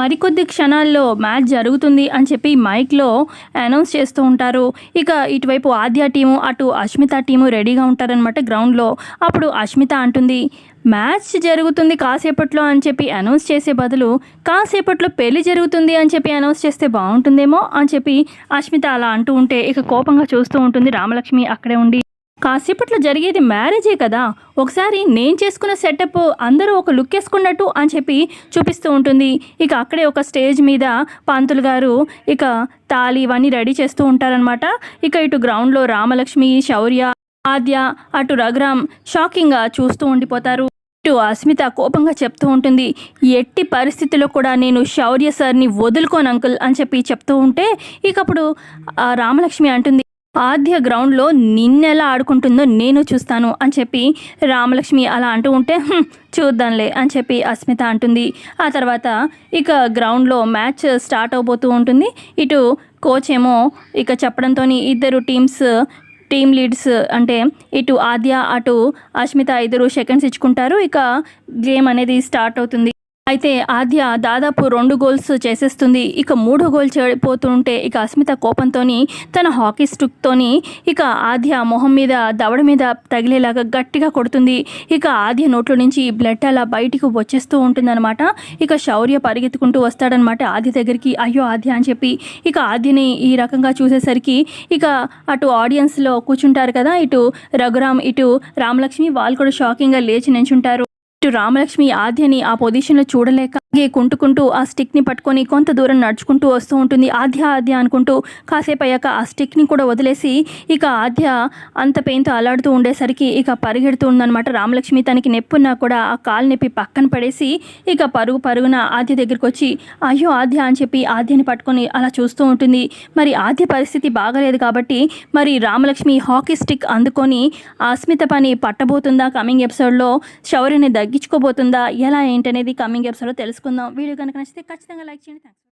మరికొద్ది క్షణాల్లో మ్యాచ్ జరుగుతుంది అని చెప్పి మైక్లో అనౌన్స్ చేస్తూ ఉంటారు. ఇక ఇటువైపు ఆద్య టీము అటు అష్మిత టీము రెడీగా ఉంటారనమాట గ్రౌండ్లో. అప్పుడు అష్మిత అంటుంది మ్యాచ్ జరుగుతుంది కాసేపట్లో అని చెప్పి అనౌన్స్ చేసే బదులు కాసేపట్లో పెళ్ళి జరుగుతుంది అని చెప్పి అనౌన్స్ చేస్తే బాగుంటుందేమో అని చెప్పి అష్మిత అలా అంటూ ఉంటే ఇక కోపంగా చూస్తూ ఉంటుంది రామలక్ష్మి అక్కడే ఉండి. కాసేపట్లో జరిగేది మ్యారేజే కదా. ఒకసారి నేను చేసుకున్న సెటప్ అందరూ ఒక లుక్ వేసుకున్నట్టు అని చెప్పి చూపిస్తూ ఉంటుంది. ఇక అక్కడే ఒక స్టేజ్ మీద పంతులు గారు ఇక తాళి ఇవన్నీ రెడీ చేస్తూ ఉంటారనమాట ఇక ఇటు గ్రౌండ్లో రామలక్ష్మి శౌర్య ఆద్య అటు రఘురామ్ షాకింగ్గా చూస్తూ ఉండిపోతారు. ఇటు అస్మిత కోపంగా చెప్తూ ఉంటుంది ఎట్టి పరిస్థితిలో కూడా నేను శౌర్య సార్ని వదులుకోను అంకుల్ అని చెప్పి చెప్తూ ఉంటే ఇక అప్పుడు రామలక్ష్మి అంటుంది ఆద్య గ్రౌండ్లో నిన్నెలా ఆడుకుంటుందో నేను చూస్తాను అని చెప్పి రామలక్ష్మి అలా అంటూ ఉంటే చూద్దాంలే అని చెప్పి అస్మిత అంటుంది. ఆ తర్వాత ఇక గ్రౌండ్లో మ్యాచ్ స్టార్ట్ అవబోతూ ఉంటుంది. ఇటు కోచ్ ఏమో ఇక చెప్పడంతో ఇద్దరు టీమ్స్ టీమ్ లీడ్స్ అంటే ఇటు ఆద్య అటు అస్మిత ఇద్దరు సెకండ్స్ ఇచ్చుకుంటారు. ఇక గేమ్ అనేది స్టార్ట్ అవుతుంది. అయితే ఆద్య దాదాపు రెండు గోల్స్ చేసేస్తుంది. ఇక మూడో గోల్ పోతుంటే ఇక అస్మిత కోపంతోని తన హాకీ స్టిక్తోని ఇక ఆద్య మొహం మీద దవడ మీద తగిలేలాగా గట్టిగా కొడుతుంది. ఇక ఆద్య నోట్లో నుంచి బ్లడ్ అలా బయటికి వచ్చేస్తూ ఉంటుందన్నమాట. ఇక శౌర్య పరిగెత్తుకుంటూ వస్తాడనమాట ఆద్య దగ్గరికి. అయ్యో ఆద్య అని చెప్పి ఇక ఆద్యని ఈ రకంగా చూసేసరికి ఇక అటు ఆడియన్స్లో కూర్చుంటారు కదా ఇటు రఘురామ్ ఇటు రామలక్ష్మి వాళ్ళు కూడా షాకింగ్గా లేచి నించుంటారు. రామలక్ష్మి ఆద్యని ఆ పొజిషన్లో చూడలేక అలాగే కుంటుకుంటూ ఆ స్టిక్ని పట్టుకొని కొంత దూరం నడుచుకుంటూ వస్తూ ఉంటుంది. ఆద్య ఆద్య అనుకుంటూ కాసేపు అయ్యాక ఆ స్టిక్ని కూడా వదిలేసి ఇక ఆద్య అంత పెయిన్తో అలాడుతూ ఉండేసరికి ఇక పరిగెడుతూ ఉందన్నమాట. రామలక్ష్మి తనకి నెప్పున్నా కూడా ఆ కాలు నొప్పి పక్కన పడేసి ఇక పరుగు పరుగున ఆద్య దగ్గరికి వచ్చి అయ్యో ఆద్య అని చెప్పి ఆద్యని పట్టుకొని అలా చూస్తూ ఉంటుంది. మరి ఆద్య పరిస్థితి బాగలేదు కాబట్టి మరి రామలక్ష్మి హాకీ స్టిక్ అందుకొని అస్మిత పని పట్టబోతుందా? కమింగ్ ఎపిసోడ్లో శౌర్యని తగ్గించుకోబోతుందా ఎలా ఏంటనేది కమింగ్ ఎపిసోడ్లో తెలుసుకుందాం వీడియో కనుక నచ్చితే ఖచ్చితంగా లైక్ చేయండి. థ్యాంక్స్